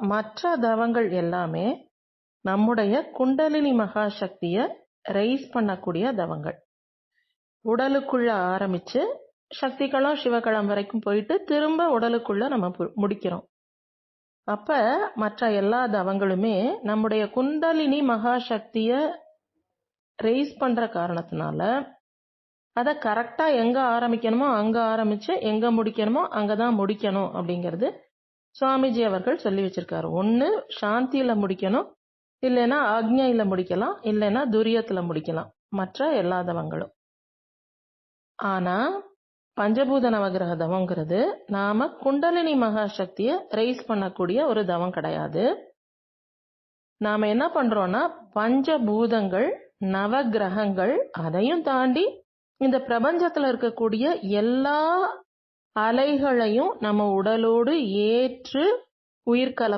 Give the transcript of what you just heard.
மற்ற தவங்கள் எல்லாமே நம்முடைய குண்டலினி மகா சக்தியை ரைஸ் பண்ணக்கூடிய தவங்கள். உடலுக்குள்ள ஆரம்பிச்சு சக்திகளம் சிவகளம் வரைக்கும் போயிட்டு திரும்ப உடலுக்குள்ள நம்ம பு- முடிக்கிறோம். அப்ப மற்ற எல்லா தவங்களுமே நம்முடைய குண்டலினி மகா சக்தியை ரைஸ் பண்ற காரணத்தினால அதை கரெக்டா எங்க ஆரம்பிக்கணுமோ அங்க ஆரம்பிச்சு எங்க முடிக்கணுமோ அங்கதான் முடிக்கணும் அப்படிங்கிறது சுவாமிஜி அவர்கள் சொல்லி வச்சிருக்காரு. ஒன்று சாந்தியில் முடிக்கணும். இல்லைன்னா ஆக்ஞையில் முடிக்கலாம். இல்லைன்னா துரியத்தில் முடிக்கலாம். மற்ற எல்லா தவங்களும். ஆனால் பஞ்சபூத நவகிரக தவங்கிறது நாம குண்டலினி மகா சக்தியை ரைஸ் பண்ணக்கூடிய ஒரு தவம் கிடையாது. நாம என்ன பண்றோம்னா பஞ்சபூதங்கள் நவகிரகங்கள் அதையும் தாண்டி இந்த பிரபஞ்சத்தில் இருக்கக்கூடிய எல்லா அலைகளையும் நம்ம உடலோடு ஏற்று உயிர்கல